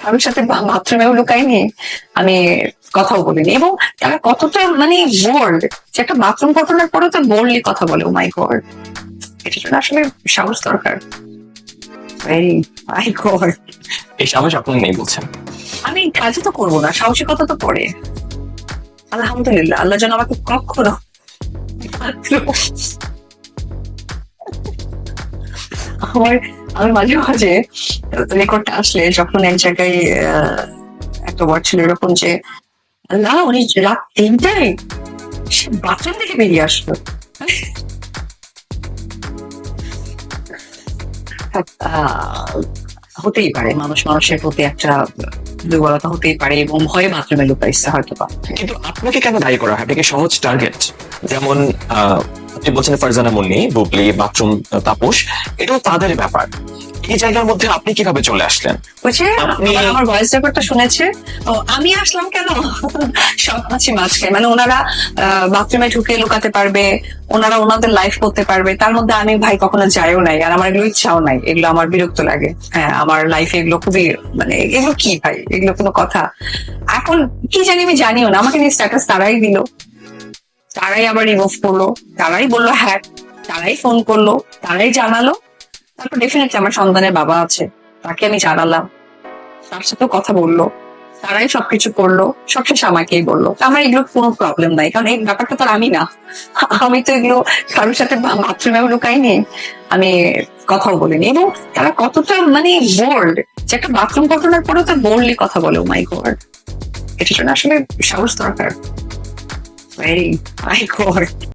কারোর সাথে বাথরুমেও লুকাইনি আমি কথাও বলিনি। এবং তারা কতটা মানে বোল্ড যে একটা বাথরুম ঘটনার পরে তো বোল্ডলি কথা বলে ও মাই গড এটার জন্য আসলে সাহস দরকার। এই মাই গড এই সাহস আপনি নেই বলছেন। আমি কাজে তো করব না সাহসিকতা তো পরে আলহামদুলিল্লাহ আল্লাহ যেন আমাকে কখনো আমার আমি মাঝে মাঝে রেকর্ডটা আসলে যখন এক জায়গায় একটা ওয়ার্ড ছিল এরকম যে আল্লাহ উনি রাত তিনটায় সে বাথরুম থেকে বেরিয়ে আসলো। হতেই পারে, মানুষ মানুষের প্রতি একটা দুর্বলতা হতেই পারে এবং ভয়ে বাথরুমে লুকাইছে হয়তো বা কিন্তু আপনাকে কেন দায়ী করা হয়? আপনি সহজ টার্গেট যেমন আপনি বলছেন ফারজানা মুন্নি বুবলি বাথরুম তাপস এটাও তাদের ব্যাপার। এই জায়গার মধ্যে আপনি কীভাবে চলে আসলেন? আমার ভয়েস রেকর্ডটা শুনেছে। ও আমি আসলাম কেন? সব মাছি মাঝখানে। মানে ওনারা বাথরুমে ঢুকে লুকাতে পারবে ওনারা ওনাদের লাইফ করতে পারবে। তার মধ্যে আমি ভাই কখনো যাইও নাই আর আমার এগুলো ইচ্ছাও নাই। এগুলো আমার বিরক্ত লাগে। হ্যাঁ আমার লাইফে এগুলো খুবই মানে এগুলো কি ভাই? এগুলো কোনো কথা। এখন কি জানি আমি জানিও না। আমাকে নিয়ে স্ট্যাটাস তারাই দিল। তারাই আবার রিমুভ করল, তারাই বলল হ্যাঁ তারাই ফোন করল, তারাই জানালো। তারপর ডেফিনেটলি আমার সন্তানের বাবা আছে, তাকে আমি জানালাম। তার সাথেও কথা বলল, তারাই সবকিছু করল সবশেষে আমাকেই বলল। আমার এগুলো কোনো প্রবলেম নাই, কারণ এই ব্যাপারটা তো আমি না। আমি তো এগুলো কারোর সাথে বাথরুমেও লুকাইনি আমি কথাও বলিনি। এবং তারা কতটা মানে বোল্ড যে একটা বাথরুম ঘটনার পরেও তার বোল্ডলি কথা বলে মাই গড এটার জন্য আসলে সাহস দরকার। এই মাই গড